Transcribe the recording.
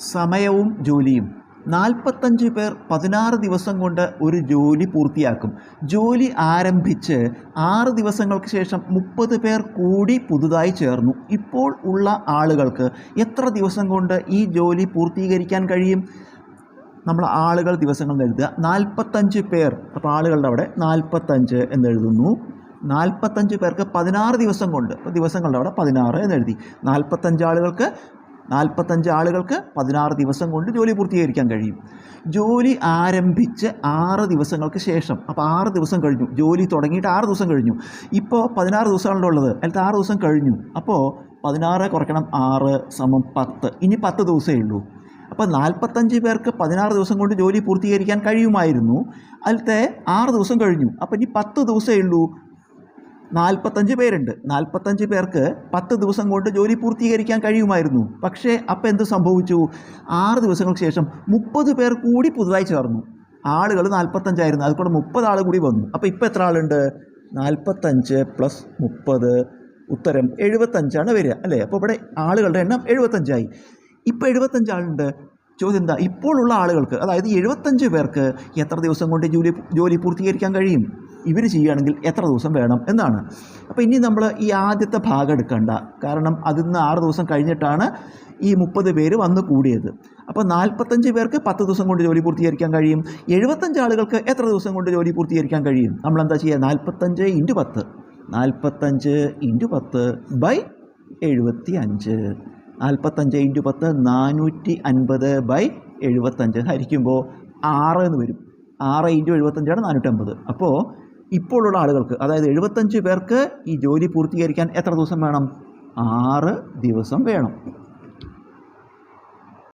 സമയവും ജോലിയും. നാൽപ്പത്തഞ്ച് പേർ പതിനാറ് ദിവസം കൊണ്ട് ഒരു ജോലി പൂർത്തിയാക്കും. ജോലി ആരംഭിച്ച് ആറ് ദിവസങ്ങൾക്ക് ശേഷം മുപ്പത് പേർ കൂടി പുതുതായി ചേർന്നു. ഇപ്പോൾ ഉള്ള ആളുകൾക്ക് എത്ര ദിവസം കൊണ്ട് ഈ ജോലി പൂർത്തീകരിക്കാൻ കഴിയും? നമ്മൾ ആളുകൾ ദിവസങ്ങൾ എഴുതുക. നാൽപ്പത്തഞ്ച് പേർ അപ്പോൾ ആളുകളുടെ അവിടെ നാൽപ്പത്തഞ്ച് എന്ന് എഴുതുന്നു. നാൽപ്പത്തഞ്ച് പേർക്ക് പതിനാറ് ദിവസം കൊണ്ട് ദിവസങ്ങളുടെ അവിടെ പതിനാറ് എന്ന് എഴുതി. നാൽപ്പത്തഞ്ച് ആളുകൾക്ക് നാൽപ്പത്തഞ്ച് ആളുകൾക്ക് പതിനാറ് ദിവസം കൊണ്ട് ജോലി പൂർത്തീകരിക്കാൻ കഴിയും. ജോലി ആരംഭിച്ച് ആറ് ദിവസങ്ങൾക്ക് ശേഷം അപ്പോൾ ആറ് ദിവസം കഴിഞ്ഞു. ജോലി തുടങ്ങിയിട്ട് ആറ് ദിവസം കഴിഞ്ഞു. ഇപ്പോൾ പതിനാറ് ദിവസമാണല്ലോ ഉള്ളത്. അതിലത്തെ ആറ് ദിവസം കഴിഞ്ഞു. അപ്പോൾ പതിനാറ് കുറയ്ക്കണം ആറ് സമം പത്ത്. ഇനി പത്ത് ദിവസമേ ഉള്ളൂ. അപ്പോൾ നാൽപ്പത്തഞ്ച് പേർക്ക് പതിനാറ് ദിവസം കൊണ്ട് ജോലി പൂർത്തീകരിക്കാൻ കഴിയുമായിരുന്നു. അതിലത്തെ ആറ് ദിവസം കഴിഞ്ഞു. അപ്പോൾ ഇനി പത്ത് ദിവസമേ ഉള്ളൂ. നാൽപ്പത്തഞ്ച് പേരുണ്ട്. നാൽപ്പത്തഞ്ച് പേർക്ക് പത്ത് ദിവസം കൊണ്ട് ജോലി പൂർത്തീകരിക്കാൻ കഴിയുമായിരുന്നു. പക്ഷേ അപ്പം എന്ത് സംഭവിച്ചു? ആറ് ദിവസങ്ങൾക്ക് ശേഷം മുപ്പത് പേർ കൂടി പുതുതായി ചേർന്നു. ആളുകൾ നാൽപ്പത്തഞ്ചായിരുന്നു അതുകൊണ്ട് മുപ്പത് ആൾ കൂടി വന്നു. അപ്പോൾ ഇപ്പോൾ എത്ര ആളുണ്ട്? നാൽപ്പത്തഞ്ച് പ്ലസ് മുപ്പത്. ഉത്തരം എഴുപത്തഞ്ചാണ് വരിക. അല്ലേ? അപ്പോൾ ഇവിടെ ആളുകളുടെ എണ്ണം എഴുപത്തഞ്ചായി. ഇപ്പോൾ എഴുപത്തഞ്ച് ആളുണ്ട്. ചോദ്യം എന്താ? ഇപ്പോഴുള്ള ആളുകൾക്ക് അതായത് എഴുപത്തഞ്ച് പേർക്ക് എത്ര ദിവസം കൊണ്ട് ജോലി ജോലി പൂർത്തീകരിക്കാൻ കഴിയും? ഇവർ ചെയ്യുകയാണെങ്കിൽ എത്ര ദിവസം വേണം എന്നാണ്. അപ്പോൾ ഇനി നമ്മൾ ഈ ആദ്യത്തെ ഭാഗം എടുക്കണ്ട. കാരണം അതിൽ നിന്ന് ആറ് ദിവസം കഴിഞ്ഞിട്ടാണ് ഈ മുപ്പത് പേര് വന്ന് കൂടിയത്. അപ്പോൾ നാൽപ്പത്തഞ്ച് പേർക്ക് പത്ത് ദിവസം കൊണ്ട് ജോലി പൂർത്തീകരിക്കാൻ കഴിയും. എഴുപത്തഞ്ച് ആളുകൾക്ക് എത്ര ദിവസം കൊണ്ട് ജോലി പൂർത്തീകരിക്കാൻ കഴിയും? നമ്മൾ എന്താ ചെയ്യുക നാൽപ്പത്തഞ്ച് ഇന്റു പത്ത്. നാൽപ്പത്തഞ്ച് ഇന്റു പത്ത് ബൈ എഴുപത്തി അഞ്ച് നാൽപ്പത്തഞ്ച് ഇന്റു പത്ത് നാനൂറ്റി അൻപത് ബൈ എഴുപത്തഞ്ച് ഹരിക്കുമ്പോൾ ആറ് എന്ന് വരും. ആറ് ഇന്റു എഴുപത്തഞ്ചാണ് നാനൂറ്റമ്പത്. അപ്പോൾ ഇപ്പോഴുള്ള ആളുകൾക്ക് അതായത് എഴുപത്തഞ്ച് പേർക്ക് ഈ ജോലി പൂർത്തീകരിക്കാൻ എത്ര ദിവസം വേണം? ആറ് ദിവസം വേണം.